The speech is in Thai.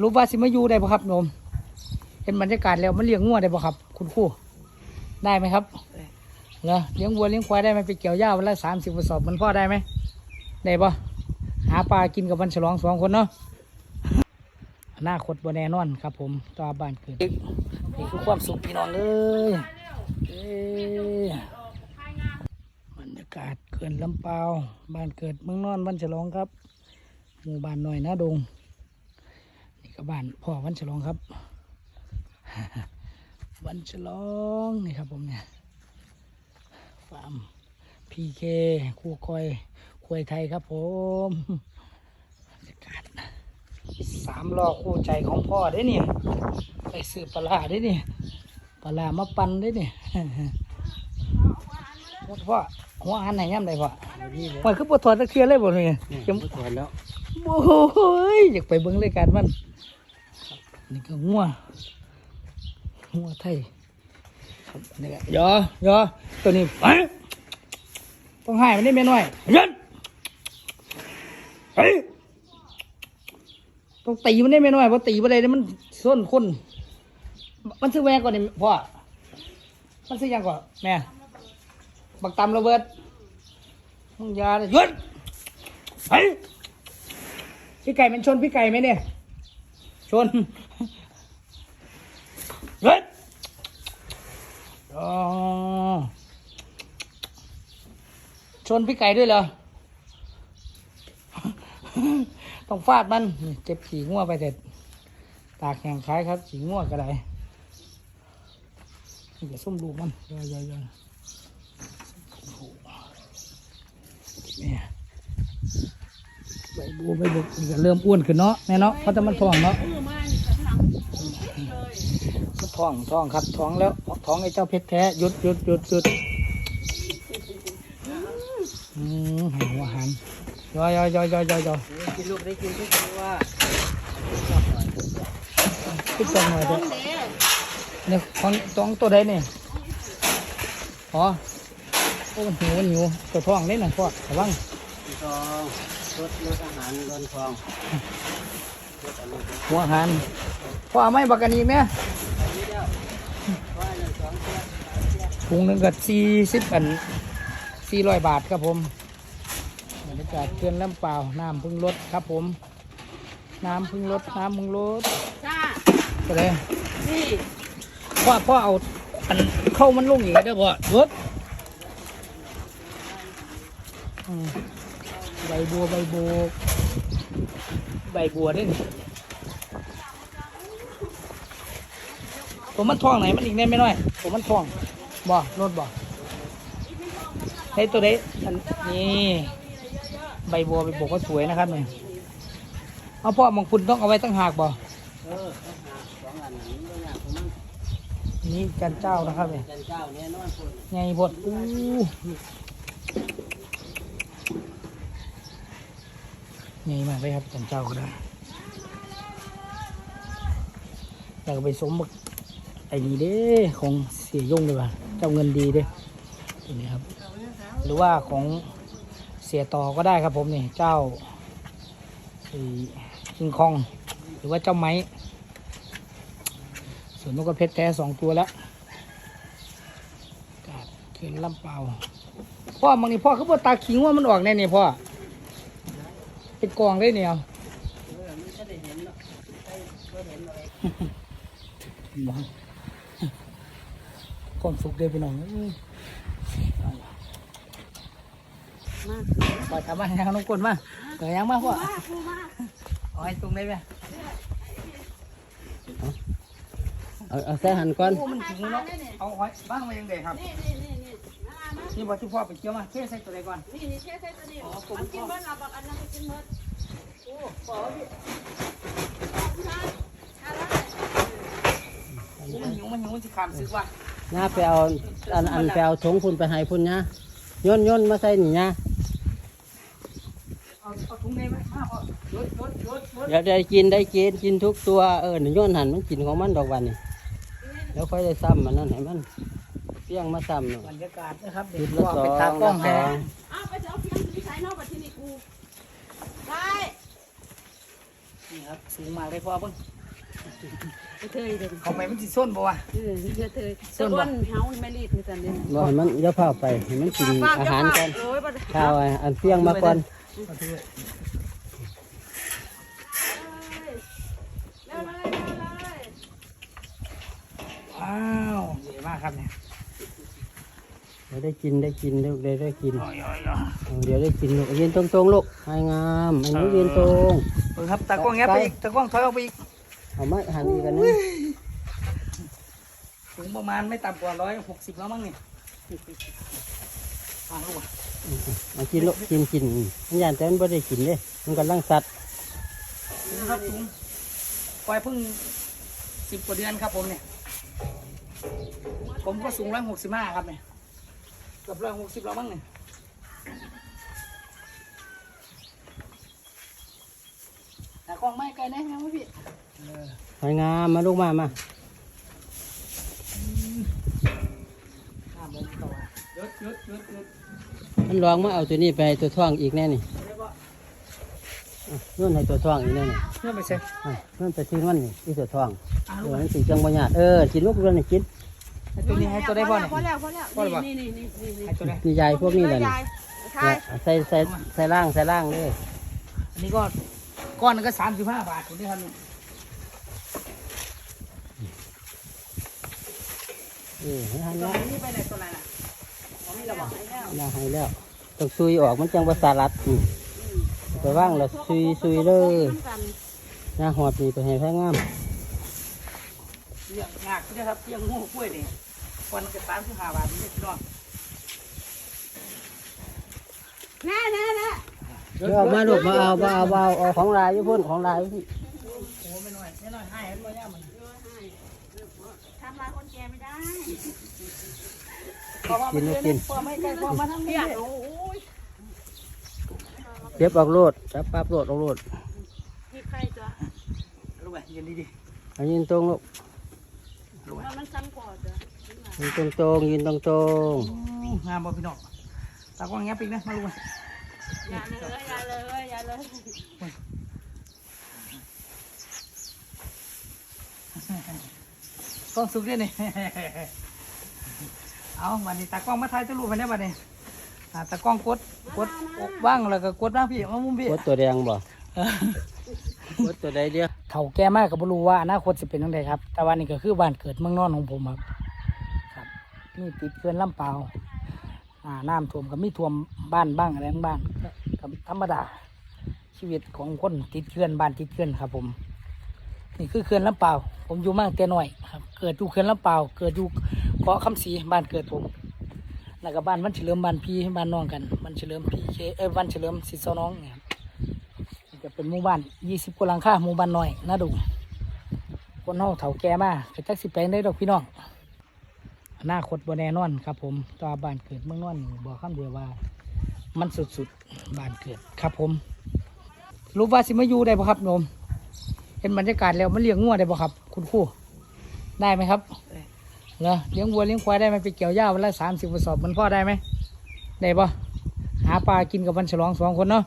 รู้ว่าสิมาอยู่ได้ป่ะครับโยมเห็นบรรยากาศแล้วมันเลี้ยงงัวได้ป่ะครับ คุณครูได้ไหมครับเหรอเลี้ยงวัวเลี้ยงควายได้ไหมไปเกี่ยวหญ้าวันละสามสิบกระสอบมันพ่อได้ไหมได้ป่ะหาปลากินกับวันฉลองสองคนเนาะอนาคตบนแน่นอนครับ ผมต่อบ้านเกิดนี่คือความสุขพี่น้องเอ้ยบรรยากาศเกินลำเปาบ้านเกิดเมืองนอนวันฉลองครับ หมู่บ้านหน่อยนะดง ก็บ้านพ่อวันฉลองครับ วันฉลองนี่ครับผมเนี่ยฟาร์มพีเคคู่คอยควยไทยครับผมบรรยากาศสามล้อคู่ใจของพ่อได้เนี่ยไปซื้อปลาร้าได้เนี่ยปลาร้ามาปั่นได้เนี่ยพ่อหัวอาหันไหนย่ำได้พ่อมันคือปวดถอดตะเคียนเลยบ่เนี่ยเนี่ยจะบ่ถอนแล้วโอ้ยอยากไปเบิ้งรายการมัน นี่ก็งัวงัวไทยครับนี่ก็ยอยอตัวนี้ไปต้องให้มันได้ไม่น้อยยันเฮ้ยต้องตีมันได้ไม่น้อยเพราะตีมันได้เดี๋ยวมันส้นคนมันซื้อแม่ก่อนนี่พ่อมันซื้อยังก่อนแม่บักตำระเบิดมึงยาเลยหยุดเฮ้ยพี่ไก่มันชนพี่ไก่ไหมเนี่ย ชน เฮ้ยอชนพี่ไก่ด้วยเหรอ ต้องฟาดมันเก็บขี่งัวไปเสร็จ ตากแห้งขายครับ ขี่งัวก็ได้นี่จะส้มลูมันยอยๆๆโอ้โหเนี่ยใบบัวใบบัวเริ่มอ้วนขึ้นเนาะแม่เนาะเพราะแต่มันท้องเนาะ ท้องท้องครับท้องแล้วท้องไอ้เจ้าเพชรแท้หยุดหยุดหยุดหยุดอืมให้หัวหันย่อยย่อยย่อยย่อยย่อยย่อยกินลูกได้กินทุกตัวขึ้นจังหน่อยเด้อเนี่ยของท้องตัวใดเนี่ยอ๋อโอ้มันหิวมันหิวตัวท้องนี่น่ะพ่อระวังทองรถรถอาหารรถทองรถอะไรหัวหันพ่อเอาไหม่บักกันอีกไหม ถุงหนึ่งก็สี่สิบอันสี่ร้อยบาทครับผมบรรยากาศเขื่อนลำเปล่าน้ำพึ่งลดครับผม น้ำพึ่งลดน้ำพึ่งลดจ้าก็เลยนี่พ่อพ่อเอาอันเข้ามันลงอีกแล้วเด้อพ่อรถอืมใบบัวใบบัวใบบัวเด้นี่ ผมมันท่องไหนมันอีกแน่ไม่น้อยผมมันท่องบ่รถบ่ให้ตัวเด็อันนี่ใบบัวใบบัวก็สวยนะครับเนี่ยเอาพ่อมองคุณต้องเอาไว้ตั้งหากบ่นี่จันเจ้านะครับเนี่ยจันเจ้าแน่ไงพดอู้ไงมากเลยครับจันเจ้าก็ได้อยากไปสมบัก ไอ้นี่เด้ของเสียยุ่งเลยว่ะเจ้าเงินดีเด้ตัวนี้ครับ หรือว่าของเสียต่อก็ได้ครับผมนี่เจ้าคิงคอง หรือว่าเจ้าไม้ส่วนนกกระเพชรแท้สองตัวแล้วกาดเขื่อนลำเปล่าพ่อมังนี่พ่อเขาบอกตาขิงว่ามันออกแน่นี่พ่อเป็นกองได้เนี่ยเอาบ้า ความสุขเด้อพี่น้องเอ้ยมามาทำมาทางน้องกลมาเกิดยังมาพ่อมาปูมาเอาให้ตรงได้ไหมเอาเอาใส่หันก่อนโอ้มันถึงเนาะเอาไว้บ้างมายังไงครับ นี่นี่นี่นี่มามานี่บอกที่พ่อไปเกี่ยวมาเทใส่ตัวใดก่อน นี่นี่เช่ใส่ตัวนี้มันกินเบิดเราบอกอันนั้นกินเบิดโอ้ขอดิเอาละโอ้มันหิวมันหิวมันจะขามซึกว่ะ น้าไปเอาอันอันไปเอาถุงพุ่นไปให้พุ่นนะย่นย่นมาใส่นี่นะเอาเอาถุงในไหมมาพ่อรถรถรถรถเดี๋ยวได้กินได้กินกินทุกตัวเออนี่ย่นหันมันกินของมันดอกวันนี่แล้วค่อยได้ซ้ำมันนั่นให้มันเปี้ยงมาซ้ำเนาะบรรยากาศนะครับเด็จุกดละก็สอไปงตากล้องละให้สองเอาไปเอาเพียงที่ใช้นอกบัดที่นี่กูไปนี่ครับสูงมากเลยพ่อเพิ่ง กระเทยเด่นเขาไปมันสิส้นบ่วะเออกระเทยส่ตะวนบ่วันเฮาไม่รีดเหมือนกันเด่นบ่ให้มันเดี๋ยวพาไปให้มันกินอาหารก่อนโอ้ยบ่ได้ข้าวอันเฟี้ยงมาก่อนเอาเถอะเร็วเลยเร็วเลยว้าวดีมากครับเนี่ยเดี๋ยวได้กินได้กิน เดี๋ยวได้ได้กินโอ้ยโอ้ยโอ้ยเอาเดี๋ยวได้กินลูกยืนตรงๆลูกให้งามอันนี้ยืนตรงเบิ่งครับตากล้องแงบไปอีกตากล้องถอยออกไปอีก เอาไม้หันอีกกันนึงสูงประมาณไม่ต่ำกว่าร้อยหกสิบแล้วมั้งนี่อ่าลูกอะเอากินลูกกินกินมันยานแต่มันไม่ได้กินเด้มันกำลังสัตว์สูงครับสูงปล่อยเพิ่งสิบกว่าเดือนครับผมเนี่ยผมก็สูงร้อยหกสิบห้าครับเนี่ยเกือบร้อยหกสิบแล้วมั้งเนี่ยตากล้องไม่ไกลนะยังไม่ พี่ให้งามมาลูกมามาอ่าผมต่อหยุดหยุดหยุดหยุดมันลองมาเอาตัวนี้ไปให้ตัวท้องอีกแน่นี่เรียกว่าอะนู่นให้ตัวท้องอีกแน่นี่เนื่อไปเซ็อะนู่นไปทิ้งมันนี่ที่ตัวท้องอ่าเอลูกออะมันสีจังบ่หยาดเออกินลูกเรื่องนี่กินให้ตัวนี้ให้ตัวได้บ่เนี่ยพอแล้วพอแล้วพอแล้วบ่นี่นี่นี่นี่นี่ให้ตัวได้นี่ยายพวกนี้แหละนี่ยายใช่เนี่ยใส่ใส่ใส่ล่างใส่ล่างเลยอันนี้ก็ก้อนหนึงก็สามสิบห้าบาทคุณที่ทำนี่ เออให้หันตัวแล้วนี้ไปไหนตัวไหนน่ะของนี่เราบอกยาให้แล้วต้องซุยออกมันจังภาษารัดนี่ไปว่างแล้วซุยซุยเลยยาหอดนี่ไปให้แพ้งามเลี้ยงงากนี่ครับเลี้ยงงูกล้วยนี่ก้อนก็สามสิบห้าบาทนี่พี่น้องแน่แน่แน่เดี๋ยวออกมาลูกมาเอามาเอามาเอาเอาของลายอยู่พุ่นของลายอยู่พี่โอ้ไม่น้อยไม่น้อยให้เห็นบ่ย่ามันทำลายคนแก่ไม่ได้พอมาเพื่อนพอไม่ใกล้พอมาทั้งนี้โอ้ยเก็บออกโลดจับปั๊บโลดออกโลดมีใครตัวลูกไปยืนดีเอายืนตรงลูกมันมันซ้ำกว่าจ้ะยืนตรงตรงๆยืนตรงตรงๆงามบ่พี่น้องตากล้องแงบอีกนะมาลูกไปอย่าเลยอย่าเลยอย่าเลย กล้องสุกด้วยนี่ เอาวันนี้ตากล้องมาถ่ายตัวรูปไปเนี่ยบัดนี้อ่าตากล้องกดกดว่างแล้วก็กดว่างพี่มามุมพี่ๆกดตัวแดงบ่กดตัวใดเดียวเฒ่าแก่มากก็บ่รู้ว่าอนาคตสิเป็นจังไดครับ แต่ว่านี่ก็คือบ้านเกิดเมืองนอนของผมครับ ครับนี่ติดเขื่อนลำเปาวอ่าน้ำท่วมก็มีท่วมบ้านบ้างอะไรบ้างก็ธรรมดาชีวิตของคนติดเขื่อนบ้านติดเขื่อนครับผม นี่คือเขื่อนลำเปาวผมอยู่มาตั้งแต่น้อยครับเกิดอยู่เขื่อนลำเปาวเกิดอยู่เกาะคำศรีบ้านเกิดผมแล้วก็บ้านวันเฉลิมบ้านพี่บ้านน้องกันบ้านเฉลิมพี่เคเอ้ยบ้านเฉลิมสิทธิ์เซน้องเนี่ยจะเป็นหมู่บ้านยี่สิบกว่าหลังคาหมู่บ้านหน้อยน่าดูคนเฮาเฒ่าแก่มากก็จักสิไปได้ดอกพี่น้องอนาคตบ่แน่นอนครับ ผมตัวาบ้านเกิดเมืองนอนนี่บอกคำเดียวว่า มันสุดๆบ้านเกิดครับผม รู้ว่าสิมาอยู่ได้บ่ครับโนม เห็นบรรยากาศแล้วมันเลี้ยงงัวได้บ่ครับ คุณครูได้ไหมครับเหรอเลี้ยงวัวเลี้ยงควายได้ไหมไปเกี่ยวหญ้าวันละสามสิบกระสอบมันพ่อได้ไหมได้ปะหาปลากินกับวันฉลองสองคนเนาะ